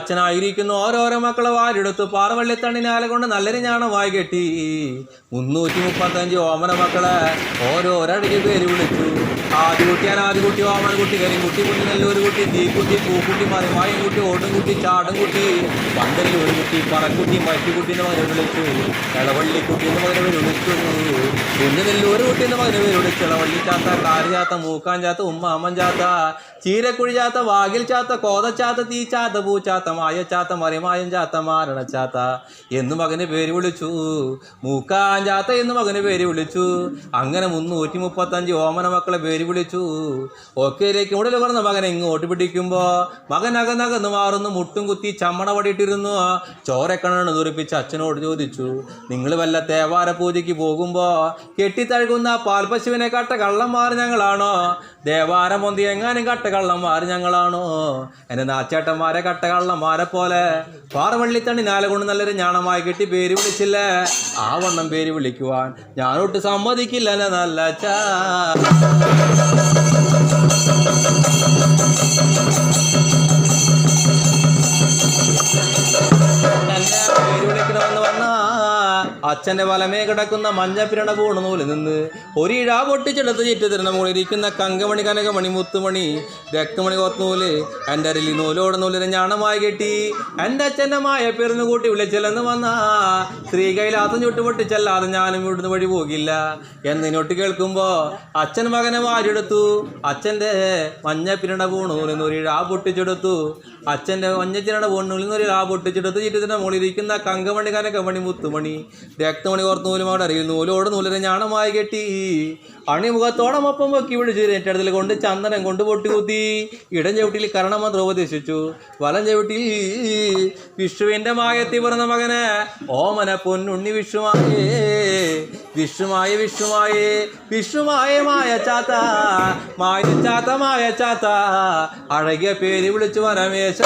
അച്ഛനായിരിക്കുന്നു. ഓരോരോ മക്കളെ വാരിടത്ത് പാറവള്ളിത്തണ്ണിനാല കൊണ്ട് നല്ലൊരു ഞാണമായി കെട്ടി. മുന്നൂറ്റി മുപ്പത്തഞ്ച് ഓമന മക്കളെ ഓരോരടിക്ക് പേര് വിളിച്ചു. ആദ്യകുട്ടിയാൻ ആദ്യകുട്ടി ഓമനക്കുട്ടി കരിങ്കുട്ടി കുട്ടി നല്ലൊരു കുട്ടി തീക്കുട്ടി പൂക്കുട്ടി മറിമായും കുട്ടി ഓടും കുട്ടി ചാടും കുട്ടി കുട്ടി പറക്കുട്ടി മറ്റുകുട്ടി എന്ന് മകനെ വിളിച്ചു. ഇളവള്ളിക്കുട്ടി എന്ന് മകനെ വിളിച്ചു. കുഞ്ഞു നെല്ലൂർ കുട്ടീന്റെ മകന് മകനെ പേര് വിളിച്ചു ഇളവള്ളി ചാത്ത കാര് ചാത്ത മൂക്കാൻ ചാത്ത ഉമ്മ അമ്മൻ ചാത്ത ചീരക്കുഴി ചാത്ത വാകിൽ ചാത്ത കോതച്ചാത്ത തീ ചാത്ത പൂച്ചാത്ത മായ ചാത്ത മറിമായം ചാത്ത മാരണ ചാത്ത എന്ന് മകന് പേര് വിളിച്ചു. മൂക്കാൻ ചാത്ത എന്ന് മകന് പേര് വിളിച്ചു. അങ്ങനെ മുന്നൂറ്റി മുപ്പത്തഞ്ച് ഓമന മക്കളെ പേര് വിളിച്ചു. ഒക്കെയിലേക്ക് ഉടൽ പറഞ്ഞ മകനെ ഇങ്ങോട്ട് പിടിക്കുമ്പോ മകൻ അകന്നകന്ന് മാറുന്നു മുട്ടും കുത്തി ചമ്മണ പടിയിട്ടിരുന്നു ചോരക്കണ്ണണ് തുറിപ്പിച്ച് അച്ഛനോട് ചോദിച്ചു നിങ്ങൾ വല്ല തേവാര പൂജയ്ക്ക് പോകുമ്പോ കെട്ടിത്തഴുകുന്ന പാൽപശുവിനെ കട്ട കള്ളന്മാർ ഞങ്ങളാണോ? ദേവാരം പൊന്തി എങ്ങാനും കട്ട കള്ളന്മാർ ഞങ്ങളാണോ? എന്റെ നാച്ചേട്ടന്മാരെ കട്ട കള്ളന്മാരെ പോലെ പാറവള്ളിത്തണ്ണി നാല കൊണ്ട് നല്ലൊരു ഞാണമായി കെട്ടി പേര് വിളിച്ചില്ലേ. ആ വണ്ണം പേര് വിളിക്കുവാൻ ഞാനൊട്ട് സമ്മതിക്കില്ല നല്ല ചാ. അച്ഛന്റെ വലമേ കിടക്കുന്ന മഞ്ഞപ്പിരണ പൂണ് നൂൽ നിന്ന് ഒരിഴ പൊട്ടിച്ചെടുത്ത് ചുറ്റുതിരണ മുകളിരിക്കുന്ന കങ്കമണി കനകമണി മുത്തുമണി രക്തമണി കോത്തുനൂൽ എന്റെ അരലി നൂലോട് നൂലിനെ ഞാണമായി കെട്ടി. എന്റെ അച്ഛന്റെ മായ പെരുന്ന് കൂട്ടി വിളിച്ചെല്ലെന്ന് വന്ന. സ്ത്രീ കൈലാസം ചുട്ട് പൊട്ടിച്ചല്ലാതെ ഞാനും ഇവിടുന്ന് വഴി പോകില്ല എന്നിനോട്ട് കേൾക്കുമ്പോൾ അച്ഛൻ മകനെ വാരിയെടുത്തു. അച്ഛന്റെ മഞ്ഞപ്പിരണ പൂണൂലിൽ നിന്ന് ഒരിഴ പൊട്ടിച്ചെടുത്തു. അച്ഛന്റെ മഞ്ഞച്ചിരണ പൂണൂലിൽ നിന്ന് ഒരിഴ പൊട്ടിച്ചെടുത്ത് ചുറ്റുതിന്റെ മുകളിലിരിക്കുന്ന കങ്കമണി കനകമണി മുത്തുമണി. രക്തമണി ഓർത്ത് അവിടെ അറിയിൽ നൂലോട് നൂലര ഞാണമായി കെട്ടി. അണിമുഖത്തോടമൊപ്പം പൊക്കി വിളിച്ചു ഏറ്റടത്തിൽ കൊണ്ട് ചന്ദനം കൊണ്ട് പൊട്ടികുത്തി ഇടം ചവിട്ടിൽ കരണമന്ത്രം ഉപദേശിച്ചു വലം ചവിട്ടിൽ വിഷുവിന്റെ മായത്തി പിറന്ന മകന് ഓമന പൊന്നുണ്ണി വിഷുമായേ വിഷുമായ വിഷുമായേ വിഷുമായ മായ ചാത്ത. മായ ചാത്ത മായ ചാത്ത. അഴകിയ പേര് വിളിച്ചു വരമേശ.